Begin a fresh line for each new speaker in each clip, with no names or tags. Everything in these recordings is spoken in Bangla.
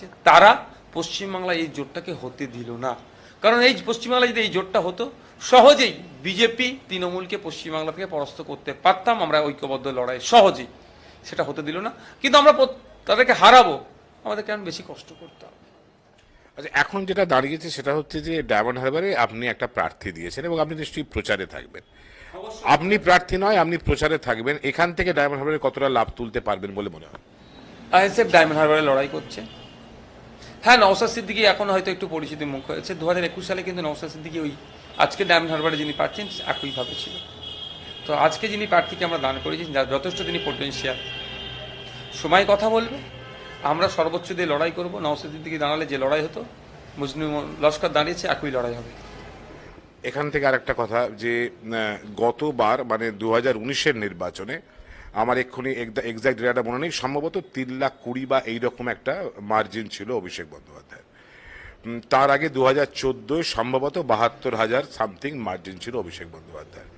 চালাচ্ছে তারা পশ্চিমবাংলায় এই জোটটাকে হতে দিল না। কারণ এই পশ্চিমবাংলায় যদি এই জোটটা হতো সহজেই বিজেপি তৃণমূলকে পশ্চিমবাংলা থেকে পরাস্ত করতে পারতাম আমরা ঐক্যবদ্ধ লড়াই সহজেই সেটা হতে দিল না। কিন্তু আমরা তাদেরকে হারাবো আমাদের কেন বেশি কষ্ট করতে হবে।
আচ্ছা এখন যেটা দাঁড়িয়েছে সেটা হচ্ছে যে ডায়মন্ড হারবারে আপনি একটা প্রার্থী দিয়েছেন এবং আপনি নিশ্চয়ই প্রচারে থাকবেন। আপনি প্রার্থী নয় আপনি প্রচারে থাকবেন। এখান থেকে ডায়মন্ড হারবারে কতটা লাভ তুলতে পারবেন বলে মনে হয়?
আইএসএফ ডায়মন্ড হারবারে লড়াই করছে। হ্যাঁ নওসাদ সিদ্দিকি এখন হয়তো একটু পরিচিতি মুখ হয়েছে। দু হাজার একুশ সালে কিন্তু নওসাদ সিদ্দিকি ওই আজকে ডায়মন্ড হারবারে যিনি প্রার্থী, একইভাবে ছিল। তো আজকে যিনি প্রার্থীকে আমরা দান করেছি যথেষ্ট তিনি পোটেন্সিয়াল সময় কথা বলবে। আমরা সর্বোচ্চ দিয়ে লড়াই করব। নওসাদ সিদ্দিকি দাঁড়ালে যে লড়াই হতো মুসলিম লস্কর দাঁড়িয়েছে, একই লড়াই হবে।
এখান থেকে আরেকটা কথা যে গতবার মানে দু হাজার উনিশের নির্বাচনে আমার এক্ষুনি এক্সাক্ট ডেটাটা মনে নেই। সম্ভবত তিন লাখ কুড়ি বা এইরকম একটা মার্জিন ছিল অভিষেক বন্দ্যোপাধ্যায় তার আগে দু হাজার চোদ্দোয় সম্ভবত বাহাত্তর হাজার সামথিং মার্জিন ছিল অভিষেক বন্দ্যোপাধ্যায়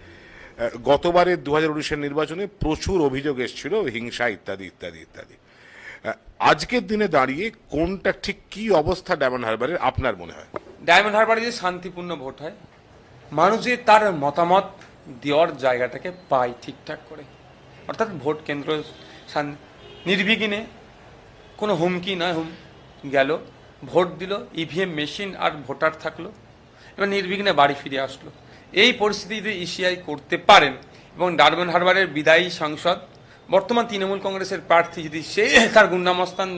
গতবারের দু হাজার উনিশের নির্বাচনে প্রচুর অভিযোগ এসেছিল, হিংসা ইত্যাদি ইত্যাদি ইত্যাদি। আজকের দিনে দাঁড়িয়ে কোনটা ঠিক কি অবস্থা ডায়মন্ড হারবারের আপনার মনে হয়?
ডায়মন্ড হারবারে যে শান্তিপূর্ণ ভোট হয় মানুষ যে তার মতামত দেওয়ার জায়গাটাকে পায় ঠিকঠাক করে। অর্থাৎ ভোট কেন্দ্র নির্বিঘ্নে কোনো হুমকি নয় হুম গেল। ভোট দিল ইভিএম মেশিন আর ভোটার থাকল। এবার নির্বিঘ্নে বাড়ি ফিরে আসলো। এই পরিস্থিতি যদি ইসিআই করতে পারেন এবং ডারবেন হারবারের বিদায়ী সাংসদ, বর্তমান তৃণমূল কংগ্রেসের প্রার্থী যদি সে তার গুন্ডামস্তান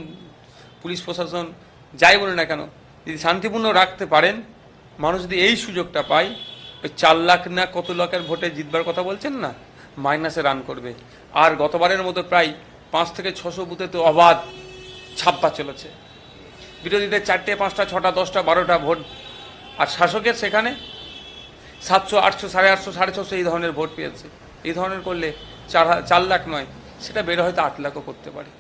পুলিশ প্রশাসন যাই বলে না কেন, যদি শান্তিপূর্ণ রাখতে পারেন, মানুষ যদি এই সুযোগটা পায়, ওই চার লাখ না কত লাখের ভোটে জিতবার কথা বলছেন না? মাইনাসে রান করবে। আর গতবারের মতো প্রায় পাঁচ থেকে ছশো বুথে তো অবাধ ছাপ্পা চলেছে। বিরোধীদের চারটে, পাঁচটা, ছটা, দশটা, বারোটা ভোট। আর শাসকের সেখানে সাতশো, আটশো, সাড়ে আটশো, সাড়ে ছশো এই ধরনের ভোট পেয়েছে। এই ধরনের করলে চার চার লাখ নয়, সেটা বের হয়তো আট লাখও করতে পারে।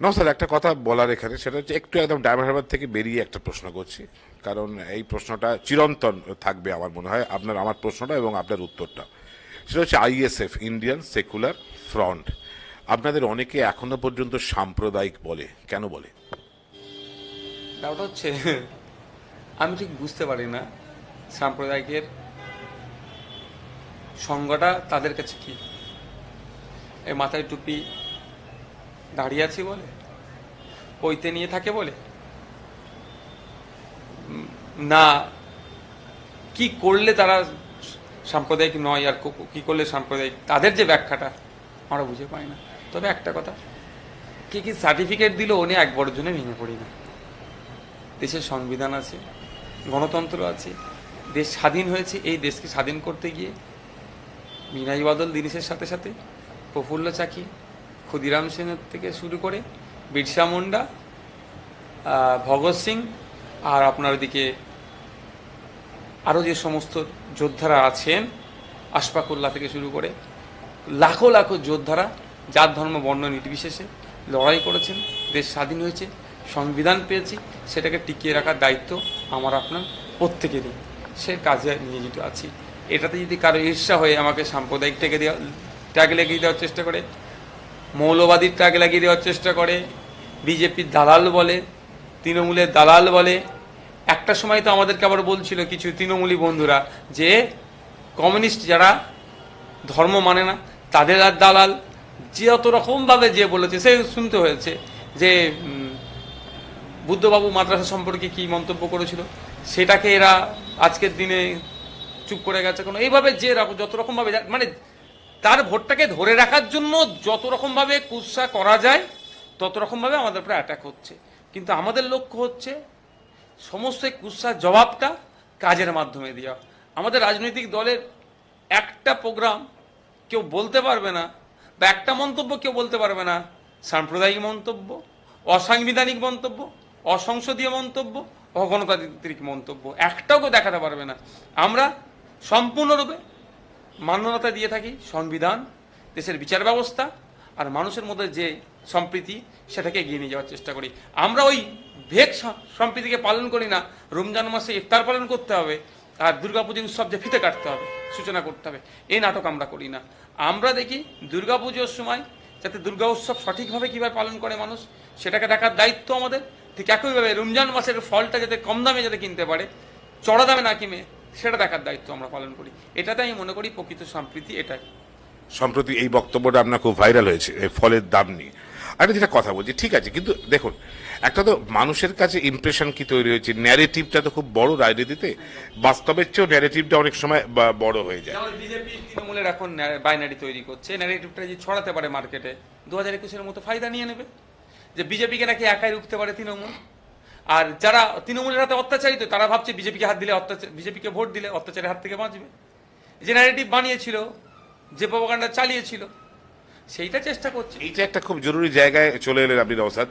না স্যার, একটা কথা বলার এখানে, সেটা হচ্ছে একটু একদম ডায়মন্ড থেকে বেরিয়ে একটা প্রশ্ন করছি। কারণ এই প্রশ্নটা চিরন্তন থাকবে আমার মনে হয়। আপনার, আমার প্রশ্নটা এবং আপনার উত্তরটা। সেটা হচ্ছে আইএসএফ ইন্ডিয়ান সেকুলার ফ্রন্ট আপনাদের অনেকে এখনও পর্যন্ত সাম্প্রদায়িক বলে। কেন বলে?
ব্যাপারটা হচ্ছে, আমি ঠিক বুঝতে পারি না সাম্প্রদায়িকের সংজ্ঞাটা তাদের কাছে কি। এই মাথায় টুপি দাঁড়িয়ে আছি বলে? পৈতে নিয়ে থাকে বলে? না, কি করলে তারা সাম্প্রদায়িক নয় আর কো- করলে সাম্প্রদায়িক? তাদের যে ব্যাখ্যাটা, আমরা বুঝে পাই না। তবে একটা কথা, কি কি সার্টিফিকেট দিল উনি নিয়ে একবারের জন্য ভেঙে পড়ি না। দেশের সংবিধান আছে, গণতন্ত্র আছে, দেশ স্বাধীন হয়েছে, এই দেশকে স্বাধীন করতে গিয়ে বিনয় বাদল, দিনেশের সাথে সাথে, প্রফুল্ল চাকি, ক্ষুদিরাম সেনের থেকে শুরু করে বিরসা মুন্ডা ভগৎ সিং, আর আপনার ওদিকে আরও যে সমস্ত যোদ্ধারা আছেন, আশফাকুল্লাহ থেকে শুরু করে লাখো লাখো যোদ্ধারা জাত, ধর্ম, বর্ণ, নির্বিশেষে লড়াই করেছেন, দেশ স্বাধীন হয়েছে, সংবিধান পেয়েছি, সেটাকে টিকিয়ে রাখার দায়িত্ব আমার, আপনার প্রত্যেকেরই। সে কাজে নিয়োজিত আছি। এটাতে যদি কারও ঈর্ষা হয়ে আমাকে সাম্প্রদায়িক ট্যাগে দেওয়া ট্যাগ লাগিয়ে দেওয়ার চেষ্টা করে, মৌলবাদীর ট্যাগ লাগিয়ে দেওয়ার চেষ্টা করে, বিজেপির দালাল বলে, তৃণমূলের দালাল বলে একটা সময় তো আমাদেরকে আবার বলছিল কিছু তৃণমূলী বন্ধুরা যে কমিউনিস্ট যারা ধর্ম মানে না, তাদের আর দালাল, যে অত রকমভাবে যে বলেছে, সে শুনতে হয়েছে যে বুদ্ধবাবু মাদ্রাসা সম্পর্কে কি মন্তব্য করেছিল, সেটাকে এরা আজকের দিনে চুপ করে গেছে কোনো। এইভাবে যে যত রকমভাবে মানে তার ভোটটাকে ধরে রাখার জন্য যত রকমভাবে কুৎসা করা যায়, তত রকমভাবে আমাদের উপরে অ্যাটাক হচ্ছে। কিন্তু আমাদের লক্ষ্য হচ্ছে সমস্ত কুৎসার জবাবটা কাজের মাধ্যমে দেওয়া। আমাদের রাজনৈতিক দলের একটা প্রোগ্রাম কেউ বলতে পারবে না বা একটা মন্তব্য কেউ বলতে পারবে না। সাম্প্রদায়িক মন্তব্য, অসাংবিধানিক মন্তব্য, অসংসদীয় মন্তব্য, অগণতান্ত্রিক মন্তব্য। একটাও কেউ দেখাতে পারবে না। আমরা সম্পূর্ণরূপে মান্যতা দিয়ে থাকি সংবিধান, দেশের বিচার ব্যবস্থা আর মানুষের মধ্যে যে সম্প্রীতি, সেটাকে এগিয়ে নিয়ে যাওয়ার চেষ্টা করি। আমরা ওই স- সম্প্রীতিকে পালন করি না, রমজান মাসে ইফতার পালন করতে হবে, আর দুর্গাপুজোর উৎসব যে ফিতে কাটতে হবে, সূচনা করতে হবে, এই নাটক আমরা করি না। আমরা দেখি দুর্গাপুজোর সময় যাতে দুর্গা উৎসব সঠিকভাবে কীভাবে পালন করে মানুষ, সেটাকে দেখার দায়িত্ব আমাদের। ঠিক একইভাবে রমজান মাসের ফলটা যাতে কম দামে যাতে কিনতে পারে, চড়া দামে না কিনে, সেটা দেখার দায়িত্ব আমরা পালন করি। এটাতে আমি মনে করি প্রকৃত সম্প্রীতি এটাই।
সম্প্রতি এই বক্তব্যটা আপনার খুব ভাইরাল হয়েছে, এই ফলের দাম নিয়ে। আর যেটা কথা বলছি, ঠিক আছে, কিন্তু দেখুন, একটা তো মানুষের কাছে ইমপ্রেশন কি তৈরি হয়েছে? ন্যারেটিভটা তো খুব বড় রাজনীতিতে, বাস্তবের চেয়েও ন্যারেটিভটা অনেক সময় বড় হয়ে যায়।
বিজেপি তৃণমূলের এখন বাইনারি তৈরি করছে ন্যারেটিভটা যে ছড়াতে পারে মার্কেটে দু হাজার একুশের মতো ফায়দা নিয়ে নেবে? যে বিজেপিকে নাকি একাই রুখতে পারে তৃণমূল? আর যারা তৃণমূলের হাতে অত্যাচারিত, তারা ভাবছে বিজেপিকে হাত দিলে অত্যাচার বিজেপিকে ভোট দিলে অত্যাচারের হাত থেকে বাঁচবে? যে ন্যারেটিভ বানিয়েছিল, যে প্রপাগান্ডা চালিয়েছিল সেইটা চেষ্টা করছে।
এইটা একটা খুব জরুরি জায়গায় চলে এলেন আপনি, নওসাদ।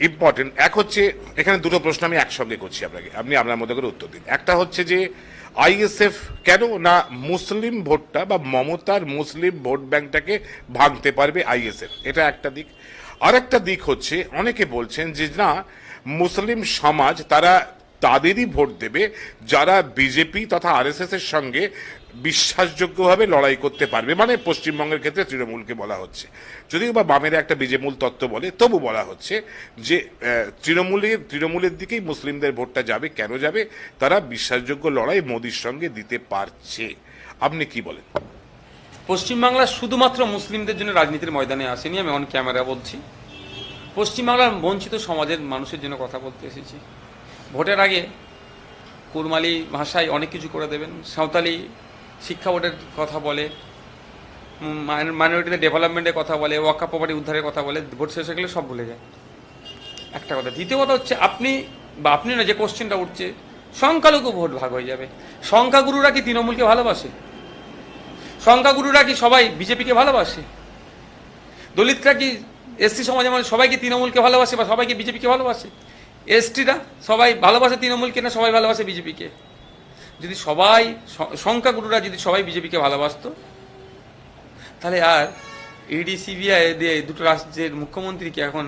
ইম্পর্টেন্ট এক হচ্ছে, এখানে দুটো প্রশ্ন আমি একসঙ্গে করছি আপনাকে। আপনি আপনার মতো করে উত্তর দিন। একটা হচ্ছে যে আইএসএফ কেন না মুসলিম ভোটটা বা মমতার মুসলিম ভোট ব্যাংকটাকে ভাঙতে পারবে আইএসএফ এটা একটা দিক। আর একটা দিক হচ্ছে, অনেকে বলছেন যে, না, মুসলিম সমাজ তারা তাদেরই ভোট দেবে যারা বিজেপি তথা আরএসএস এর সঙ্গে বিশ্বাসযোগ্যভাবে লড়াই করতে পারবে মানে পশ্চিমবঙ্গের ক্ষেত্রে তৃণমূলকে বলা হচ্ছে। যদিও বা বামের একটা বিজেমূল তত্ত্ব বলে, তবু বলা হচ্ছে যে তৃণমূলের তৃণমূলের দিকেই মুসলিমদের ভোটটা যাবে, কেন যাবে? তারা বিশ্বাসযোগ্য লড়াই মোদির সঙ্গে দিতে পারছে। আপনি কি বলেন?
পশ্চিমবাংলা শুধুমাত্র মুসলিমদের জন্য রাজনীতির ময়দানে আসেনি, আমি অন ক্যামেরা বলছি। পশ্চিমবাংলার বঞ্চিত সমাজের মানুষের জন্য কথা বলতে এসেছি। ভোটের আগে কুরমালি ভাষায় অনেক কিছু করে দেবেন, সাঁওতালি শিক্ষা বোর্ডের কথা বলে মাইনরিটিদের ডেভেলপমেন্টের কথা বলে ওয়াকা প্রপার্টি উদ্ধারের কথা বলে, ভোট শেষ হয়ে গেলে সব ভুলে যায়। একটা কথা। দ্বিতীয় কথা হচ্ছে আপনি বা আপনি না, যে কোশ্চেনটা উঠছে, সংখ্যালঘু ভোট ভাগ হয়ে যাবে। সংখ্যাগুরুরা কি তৃণমূলকে ভালোবাসে? সংখ্যাগুরুরা কি সবাই বিজেপিকে ভালোবাসে? দলিতরা কি এসসি সমাজের মানুষ সবাইকে তৃণমূলকে ভালোবাসে বা সবাইকে বিজেপিকে ভালোবাসে? এসটিরা সবাই ভালোবাসে তৃণমূলকে না সবাই ভালোবাসে বিজেপিকে? যদি সবাই সংখ্যাগুরুরা যদি সবাই বিজেপিকে ভালোবাসতো, তাহলে আর ইডি সিবিআই দিয়ে দুটো রাজ্যের মুখ্যমন্ত্রীকে এখন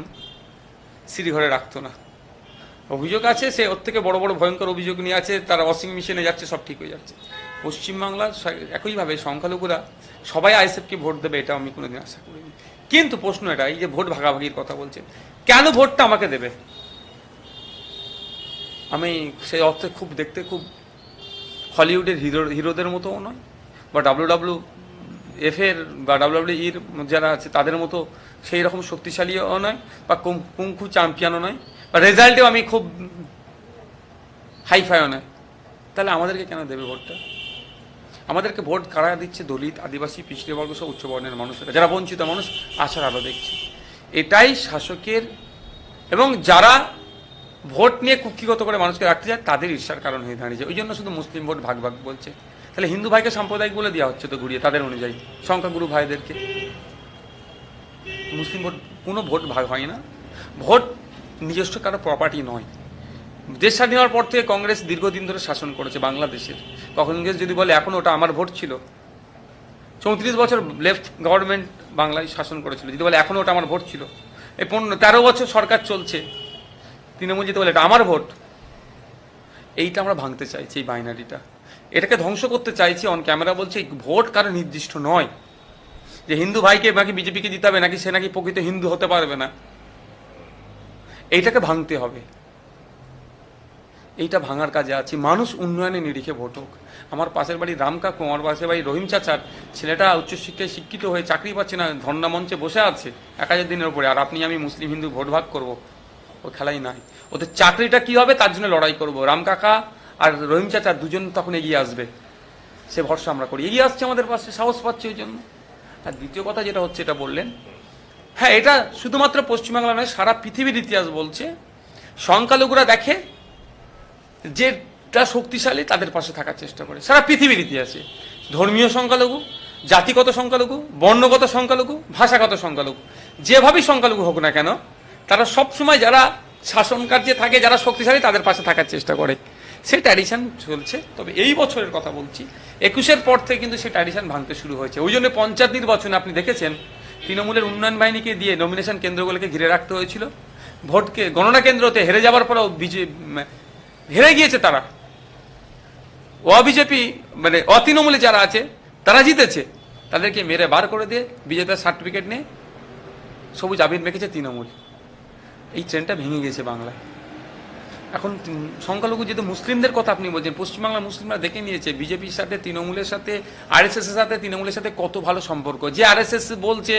শ্রীঘরে রাখতো না। অভিযোগ আছে, সে ওর থেকে বড় বড় ভয়ঙ্কর অভিযোগ নিয়ে আছে, তার ওয়াশিং মেশিনে যাচ্ছে, সব ঠিক হয়ে যাচ্ছে। পশ্চিমবাংলার একইভাবে সংখ্যালঘুরা সবাই আইএসএফকে ভোট দেবে, এটা আমি কোনোদিন আশা করিনি। কিন্তু প্রশ্ন এটা, এই যে ভোট ভাগাভাগির কথা বলছেন, কেন ভোটটা আমাকে দেবে? আমি সেই অর্থে খুব দেখতে খুব হলিউডের হিরো, হিরোদের মতোও নয়। বা ডাব্লিউ ডাব্লিউ এফ এর বা ডাব্লিউ ইর যারা আছে, তাদের মতো সেই রকম শক্তিশালীও নয়, বা কুং- কুংফু চ্যাম্পিয়নও নয়, বা রেজাল্টেও আমি খুব হাইফাইও নয়। তাহলে আমাদেরকে কেন দেবে ভোটটা? আমাদেরকে ভোট কারা দিচ্ছে? দলিত, আদিবাসী পিছড়ে বর্গ সব উচ্চ বর্ণের মানুষেরা যারা বঞ্চিত মানুষ আশার আলো দেখছে। এটাই শাসকের এবং যারা ভোট নিয়ে কুক্ষিগত করে মানুষকে রাখতে যায়, তাদের ঈর্ষার কারণ হয়ে দাঁড়িয়েছে ওই জন্য শুধু মুসলিম ভোট ভাগ ভাগ বলছে। তাহলে হিন্দু ভাইকে সাম্প্রদায়িক বলে দেওয়া হচ্ছে তো ঘুরিয়ে, তাদের অনুযায়ী, সংখ্যাগুরু ভাইদেরকে। মুসলিম ভোট, কোনো ভোট ভাগ হয় না। ভোট নিজস্ব কারও প্রপার্টি নয়। দেশ স্বাধীন হওয়ার পর থেকে কংগ্রেস দীর্ঘদিন ধরে শাসন করেছে বাংলাদেশের। কংগ্রেস যদি বলে, এখন ওটা আমার ভোট ছিল। চৌত্রিশ বছর লেফট গভর্নমেন্ট বাংলায় শাসন করেছিল। যদি বলে, এখন ওটা আমার ভোট ছিল। এই পনেরো, তেরো বছর সরকার চলছে। তৃণমূল যেতে বলে এটা আমার ভোট। এইটা আমরা ভাঙতে চাইছি এই বাইনারিটা এটাকে ধ্বংস করতে চাইছি অন ক্যামেরা বলছে ভোট কারও নির্দিষ্ট নয়। যে হিন্দু ভাইকে নাকি বিজেপিকে দিতে হবে, নাকি সে নাকি প্রকৃত হিন্দু হতে পারবে না। এইটাকে ভাঙতে হবে। এইটা ভাঙার কাজে আছি। মানুষ উন্নয়নে নিরিখে ভোট হোক। আমার পাশের বাড়ি রাম কাকু আমার পাশের বাড়ি রহিম চাচার। ছেলেটা উচ্চশিক্ষায় শিক্ষিত হয়ে চাকরি পাচ্ছে না, ধর্ণা মঞ্চে বসে আছে এক হাজার দিনের উপরে। আর আপনি আমি মুসলিম হিন্দু ভোট ভাগ করব। ও খেলাই নাই। ওদের চাকরিটা কি হবে তার জন্য লড়াই করব। রাম কাকা আর রহিম চাচা দুজন তখন এগিয়ে আসবে। সে ভরসা আমরা করি। এগিয়ে আসছে আমাদের পাশে, সাহস পাচ্ছে ওই জন্য। আর দ্বিতীয় কথা যেটা হচ্ছে, এটা বললেন হ্যাঁ এটা শুধুমাত্র পশ্চিমবাংলা নয়, সারা পৃথিবীর ইতিহাস বলছে, সংখ্যালঘুরা দেখে যেটা শক্তিশালী তাদের পাশে থাকার চেষ্টা করে। সারা পৃথিবীর ইতিহাসে। ধর্মীয় সংখ্যালঘু, জাতিগত সংখ্যালঘু, বর্ণগত সংখ্যালঘু, ভাষাগত সংখ্যালঘু, যেভাবেই সংখ্যালঘু হোক না কেন তারা সবসময় যারা শাসন কার্যে থাকে, যারা শক্তিশালী, তাদের পাশে থাকার চেষ্টা করে। সেই ট্র্যাডিশন চলছে। তবে এই বছরের কথা বলছি, একুশের পর থেকে কিন্তু সেই ট্র্যাডিশন ভাঙতে শুরু হয়েছে। ওই জন্য পঞ্চায়েত নির্বাচনে, আপনি দেখেছেন, তৃণমূলের উন্নয়ন বাহিনীকে দিয়ে নমিনেশন কেন্দ্রগুলোকে ঘিরে রাখতে হয়েছিল। ভোটকে, গণনা কেন্দ্রতে হেরে যাওয়ার পরেও বিজে হেরে গিয়েছে তারা। অবিজেপি মানে অতৃণমূলে যারা আছে, তারা জিতেছে। তাদেরকে মেরে বার করে দিয়ে বিজেপির সার্টিফিকেট নিয়ে সবুজ আবির মেখেছে তৃণমূল। এই ট্রেনটা ভেঙে গেছে বাংলায়। এখন সংখ্যালঘু যেহেতু মুসলিমদের কথা আপনি বলছেন, পশ্চিমবাংলার মুসলিমরা দেখে নিয়েছে, বিজেপির সাথে, তৃণমূলের সাথে আরএসএস এর সাথে, তৃণমূলের সাথে কত ভালো সম্পর্ক। যে আরএসএস বলছে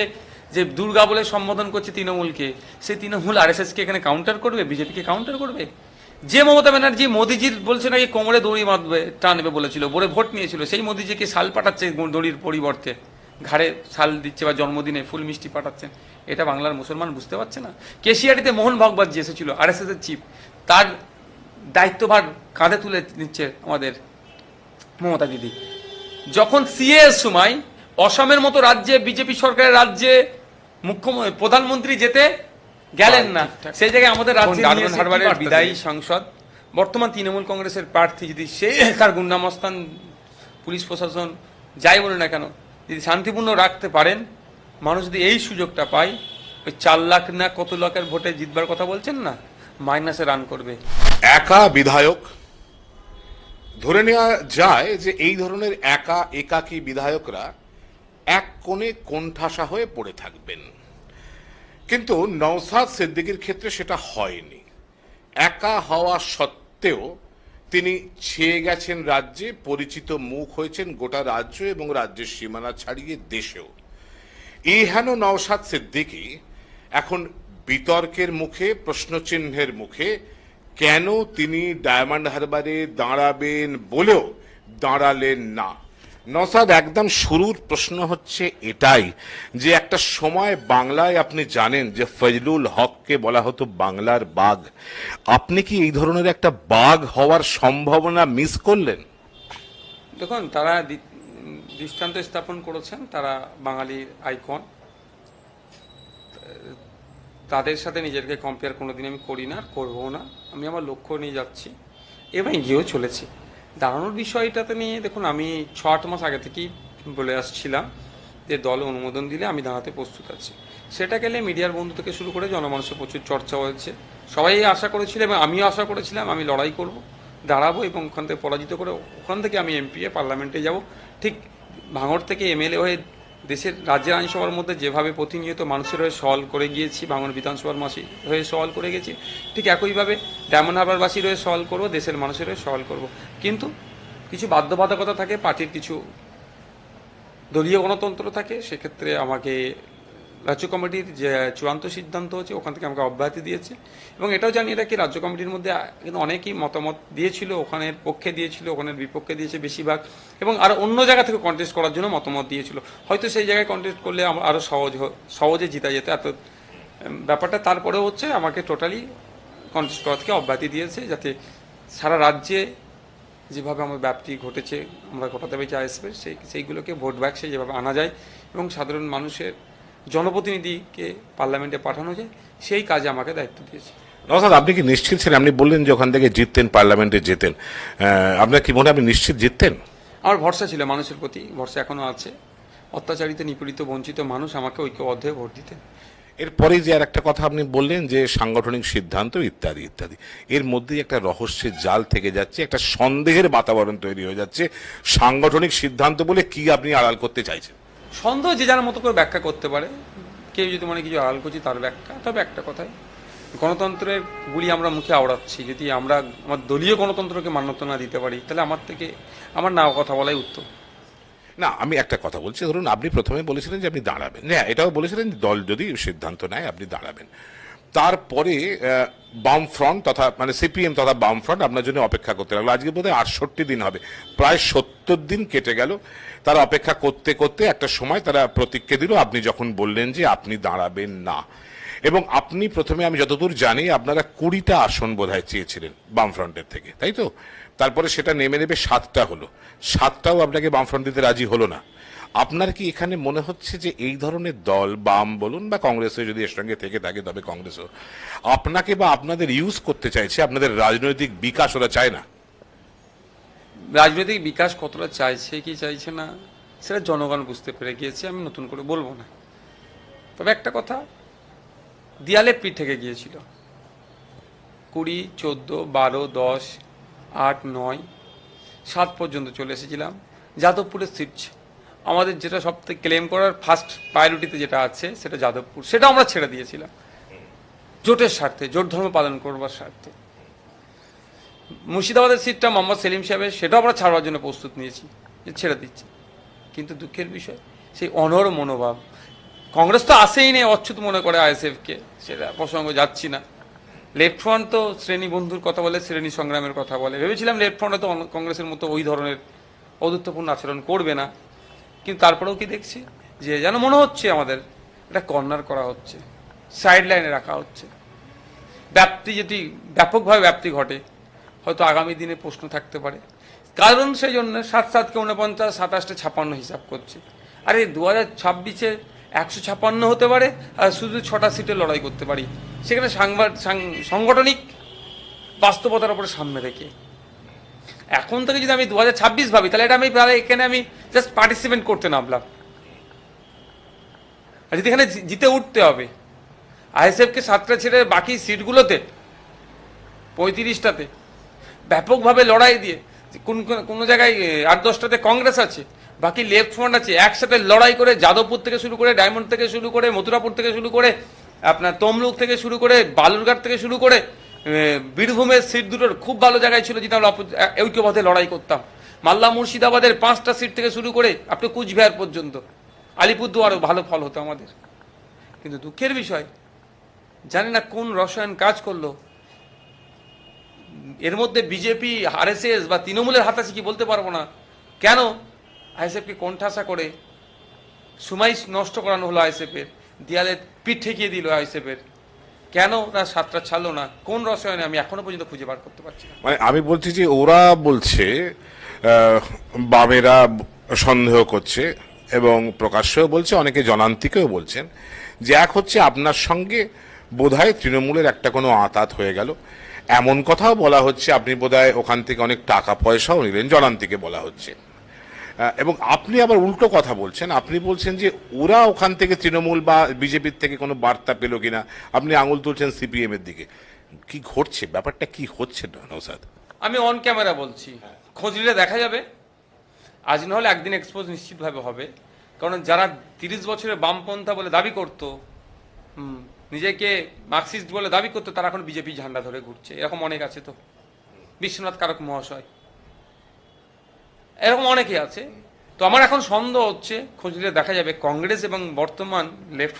যে দুর্গা বলে সম্বোধন করছে তৃণমূলকে, সে তৃণমূল আরএসএস কে এখানে কাউন্টার করবে বিজেপিকে কাউন্টার করবে? যে মমতা ব্যানার্জি মোদিজির বলছে নাকি কোমরে দড়ি বাঁধবে, টানবে বলেছিল, বলে ভোট নিয়েছিল, সেই মোদিজিকে শাল পাঠাচ্ছে দড়ির পরিবর্তে। ঘাড়ে শাল দিচ্ছে বা জন্মদিনে ফুল মিষ্টি পাঠাচ্ছেন এটা বাংলার মুসলমান বুঝতে পারছে না। কেশিয়াটিতে মোহন ভাগবত যে এসেছিল এর চিফ তার দায়িত্বভার কাঁধে তুলে নিচ্ছে আমাদের মমতা দিদি। যখন সিএ সময় অসমের মতো রাজ্যে বিজেপি সরকারের রাজ্যে মুখ্যমন্ত্রী প্রধানমন্ত্রী যেতে গেলেন না সেই জায়গায় আমাদের এসে
বিদায়ী
সাংসদ বর্তমান তৃণমূল কংগ্রেসের প্রার্থী যদি সে তার গুন্ডামস্তান পুলিশ প্রশাসন যাই বলে না কেন যদি শান্তিপূর্ণ রাখতে পারেন, মানুষ যদি এই সুযোগটা পায়, ওই চার লাখ না কত লাখের ভোটে জিতবার কথা বলছেন না? মাইনাসে রান করবে।
একা বিধায়ক, ধরে নেওয়া যায় যে এই ধরনের একা একাকী বিধায়করা এক কোণে কোণঠাসা হয়ে পড়ে থাকবেন। কিন্তু নওসাদ সিদ্দিকীর ক্ষেত্রে সেটা হয়নি। একা হওয়া সত্ত্বেও তিনি ছেয়ে গেছেন রাজ্যে, পরিচিত মুখ হয়েছেন গোটা রাজ্য এবং রাজ্যের সীমানা ছাড়িয়ে দেশেও। এই হেন নওসাদ সিদ্দিকি এখন বিতর্কের মুখে, প্রশ্নচিহ্নের মুখে, কেন তিনি ডায়মন্ড হারবারে দাঁড়াবেন বলেও দাঁড়ালেন না। নসাদ, একদম শুরুর প্রশ্ন হচ্ছে এটাই, যে একটা সময় বাংলায় আপনি জানেন যে ফজলুল হককে বলা হতো বাংলার বাঘ। আপনি কি এই ধরনের একটা বাঘ হওয়ার সম্ভাবনা মিস করলেন?
দেখুন, তারা দৃষ্টান্ত স্থাপন করেছেন, তারা বাঙালির আইকন। তাদের সাথে নিজেকে কম্পেয়ার কোনোদিন আমি করি না করব না। আমি আমার লক্ষ্য নিয়ে যাচ্ছি। এবং গিয়েও চলেছি। দাঁড়ানোর বিষয়টাতে নিয়ে, দেখুন, আমি ছ আট মাস আগে থেকেই বলে আসছিলাম যে দল অনুমোদন দিলে আমি দাঁড়াতে প্রস্তুত আছি। সেটা গেলে মিডিয়ার বন্ধু থেকে শুরু করে জনমানুষের প্রচুর চর্চা হয়েছে। সবাই আশা করেছিল এবং আমিও আশা করেছিলাম আমি লড়াই করব, দাঁড়াবো এবং ওখান থেকে পরাজিত করে ওখান থেকে আমি এমপিএ পার্লামেন্টে যাব। ঠিক ভাঙড় থেকে এমএলএ হয়ে দেশের রাজ্যের আইনসভার মধ্যে যেভাবে প্রতিনিয়ত মানুষের হয়ে সওয়াল করে গিয়েছি বাংলার বিধানসভার মাসি হয়ে সওয়াল করে গেছি, ঠিক একইভাবে ডায়মন্ড হারবারবাসীর হয়ে সওয়াল করব, দেশের মানুষের হয়ে সওয়াল করব। কিন্তু কিছু বাধ্যবাধকতা থাকে, পার্টির কিছু দলীয় গণতন্ত্র থাকে, সেক্ষেত্রে আমাকে রাজ্য কমিটির যে চূড়ান্ত সিদ্ধান্ত হচ্ছে, ওখান থেকে আমাকে অব্যাহতি দিয়েছে। এবং এটাও জানিয়ে রাখি, রাজ্য কমিটির মধ্যে কিন্তু অনেকেই মতামত দিয়েছিল, ওখানের পক্ষে দিয়েছিল, ওখানের বিপক্ষে দিয়েছে বেশিরভাগ। এবং আর অন্য জায়গা থেকে কন্টেস্ট করার জন্য মতামত দিয়েছিল। হয়তো সেই জায়গায় কন্টেস্ট করলে আমার আরও সহজ সহজে জিতা যেত। এত ব্যাপারটা তারপরেও হচ্ছে আমাকে টোটালি কন্টেস্ট করা থেকে অব্যাহতি দিয়েছে, যাতে সারা রাজ্যে যেভাবে আমার ব্যাপ্তি ঘটেছে, আমরা ঘটাতে পেরেছি আইএসএফের, সেই, সেইগুলোকে ভোট বাক্সে যেভাবে আনা যায় এবং সাধারণ মানুষের জনপ্রতিনিধিকে পার্লামেন্টে পাঠানো যায় সেই কাজে আমাকে দায়িত্ব দিয়েছে।
নসাদ আপনি কি নিশ্চিত ছিলেন? আপনি বললেন যে ওখান থেকে জিততেন পার্লামেন্টে যেতেন। আপনার কি মনে হয় আপনি নিশ্চিত জিততেন?
আমার ভরসা ছিল মানুষের প্রতি ভরসা এখনও আছে। অত্যাচারিত নিপীড়িত বঞ্চিত মানুষ আমাকে ঐক্যবদ্ধ হয়ে ভোট দিতেন।
এরপরে যে আর একটা কথা আপনি বললেন যে সাংগঠনিক সিদ্ধান্ত ইত্যাদি ইত্যাদি এর মধ্যেই একটা রহস্যের জাল থেকে যাচ্ছে একটা সন্দেহের বাতাবরণ তৈরি হয়ে যাচ্ছে সাংগঠনিক সিদ্ধান্ত বলে কি আপনি আড়াল করতে চাইছেন?
সন্দেহ যে যার মতো করে ব্যাখ্যা করতে পারে। কেউ যদি মনে কিছু আড়াল করছি, তার ব্যাখ্যা। তবে একটা কথাই, গণতন্ত্রের গুলি আমরা মুখে আওড়াচ্ছি। যদি আমরা আমার দলীয় গণতন্ত্রকে মান্যতা না দিতে পারি, তাহলে আমার থেকে, আমার না কথা বলাই উত্তম।
না, আমি একটা কথা বলছি। ধরুন, আপনি প্রথমে বলেছিলেন যে আপনি দাঁড়াবেন। হ্যাঁ এটাও বলেছিলেন দল যদি সিদ্ধান্ত নেয়, আপনি দাঁড়াবেন। তারপরে বাম ফ্রন্ট তথা মানে সিপিএম তথা বাম ফ্রন্ট আপনার জন্য অপেক্ষা করতে লাগল। আজকে বোধহয় আটষট্টি দিন হবে। প্রায় সত্তর দিন কেটে গেল। তারা অপেক্ষা করতে করতে একটা সময় তারা প্রতিজ্ঞা দিল, আপনি যখন বললেন যে আপনি দাঁড়াবেন না। এবং আপনি প্রথমে, আমি যতদূর জানি, আপনারা কুড়িটা আসন বোধহয় চেয়েছিলেন বামফ্রন্টের থেকে, তাই তো? তারপরে সেটা নেমে নেবে সাতটা হলো। সাতটাও আপনাকে বামফ্রন্ট দিতে রাজি হলো না। আপনার কি এখানে মনে হচ্ছে যে এই ধরনের দল, বাম বলুন বা কংগ্রেসও যদি এর সঙ্গে থেকে থাকে, তবে কংগ্রেসও, আপনাকে বা আপনাদের ইউজ করতে চাইছে, আপনাদের রাজনৈতিক বিকাশ ওরা চায় না?
রাজনৈতিক বিকাশ কতটা চাইছে, কি চাইছে না, সেটা জনগণ বুঝতে পেরে গিয়েছে, আমি নতুন করে বলব না। তবে একটা কথা, দেয়ালে পিঠ থেকে গিয়েছিল। কুড়ি, চোদ্দ, বারো, দশ, আট, নয়, সাত পর্যন্ত চলে এসেছিলাম। যাদবপুরের সিট আমাদের যেটা সব থেকে ক্লেম করার ফার্স্ট প্রায়োরিটিতে যেটা আছে, সেটা যাদবপুর। সেটা আমরা ছেড়ে দিয়েছিলাম। জোটের স্বার্থে, জোট ধর্ম পালন করবার স্বার্থে। মুর্শিদাবাদের সিটটা মোহাম্মদ সেলিম সাহেবের, সেটাও আমরা ছাড়বার জন্য প্রস্তুত নিয়েছি ছেড়ে দিচ্ছি। কিন্তু দুঃখের বিষয়, সেই অনর মনোভাব। কংগ্রেস তো আসেই নেই, অচ্যুত মনে করে আইএসএফকে। সেটা প্রসঙ্গ যাচ্ছি না। লেফট ফ্রন্ট তো শ্রেণি বন্ধুর কথা বলে, শ্রেণি সংগ্রামের কথা বলে। ভেবেছিলাম লেফট ফ্রন্টে তো কংগ্রেসের মতো ওই ধরনের ঔদুত্যপূর্ণ আচরণ করবে না। কিন্তু তারপরেও কি দেখছি? যে যেন মনে হচ্ছে আমাদের এটা কর্নার করা হচ্ছে সাইড লাইনে রাখা হচ্ছে। ব্যাপ্তি যদি ব্যাপকভাবে ব্যাপ্তি ঘটে, হয়তো আগামী দিনে প্রশ্ন থাকতে পারে। কারণ সেই জন্য সাত সাতকে উনপঞ্চাশ সাতাশটা ছাপান্ন হিসাব করছে। আরে দু হাজার ছাব্বিশে একশো ছাপান্ন হতে পারে, আর শুধু ছটা সিটে লড়াই করতে পারি। সেখানে সাংবাদ সাংগঠনিক বাস্তবতার উপরে সামনে রেখে। এখন থেকে যদি আমি দু হাজার ছাব্বিশ ভাবি, তাহলে এটা আমি তাহলে এখানে আমি জাস্ট পার্টিসিপেন্ট করতে নামলাম। আর যদি এখানে জিতে উঠতে হবে, আইএসএফকে সাতটা ছেড়ে বাকি সিটগুলোতে, পঁয়ত্রিশটাতে, ব্যাপকভাবে লড়াই দিয়ে কোন কোন- জায়গায় আট দশটাতে কংগ্রেস আছে, বাকি লেফট ফ্রন্ট আছে, একসাথে লড়াই করে যাদবপুর থেকে শুরু করে, ডায়মন্ড থেকে শুরু করে, মথুরাপুর থেকে শুরু করে, আপনার তমলুক থেকে শুরু করে, বালুরঘাট থেকে শুরু করে বীরভূমের সিট দুটোর খুব ভালো জায়গায় ছিল, যেটা আমরা ঐক্যবদ্ধে লড়াই করতাম। মাল্লা মুর্শিদাবাদের পাঁচটা সিট থেকে শুরু করে আপনি কুচবিহার পর্যন্ত। আলিপুরদুয়ারও ভালো ফল হতো আমাদের। কিন্তু দুঃখের বিষয়, জানি না কোন রসায়ন কাজ করল। এর মধ্যে বিজেপি, আরএসএস বা তৃণমূলের হাত আছে কি বলতে পারব না। কেন? আইএসএফকে কোণঠাসা করে সময় নষ্ট করানো হলো আইএসএফের। দেয়ালে পিঠ ঠেকিয়ে দিল আইএসএফের। কেন ওরা সাতটা ছাড়লো না? কোন রসায়নে আমি এখনও পর্যন্ত খুঁজে বার করতে পারছি না?
মানে আমি বলছি যে ওরা বলছে বামেরা সন্দেহ করছে এবং প্রকাশ্যেও বলছে, অনেকে জনান্তিকেও বলছেন যে এক হচ্ছে আপনার সঙ্গে বোধহয় তৃণমূলের একটা কোনো আতাত হয়ে গেল। এমন কথাও বলা হচ্ছে, আপনি বোধহয় ওখান থেকে অনেক টাকা পয়সাও নিলেন, জনান্তিকে বলা হচ্ছে। এবং আপনি আবার উল্টো কথা বলছেন। আপনি বলছেন যে ওরা ওখান থেকে তৃণমূল বা বিজেপির থেকে কোনো বার্তা পেল কিনা? আপনি আঙুল তুলছেন সিপিএম এর দিকে। কি ঘটছে? ব্যাপারটা কি হচ্ছে নৌসাদ
আমি অন ক্যামেরা বলছি। খোঁজ নিলে দেখা যাবে। আজ না হলে একদিন এক্সপোজ নিশ্চিতভাবে হবে। কারণ যারা তিরিশ বছরের বামপন্থা বলে দাবি করত নিজেকে মার্কসিস্ট বলে দাবি করতো, তারা এখন বিজেপি ঝান্ডা ধরে ঘুরছে। এরকম অনেক আছে তো। বিশ্বনাথ কারক মহাশয়। এরকম অনেকে আছে। তো আমার এখন সন্দেহ হচ্ছে, খুঁজলে দেখা যাবে কংগ্রেস এবং বর্তমান লেফট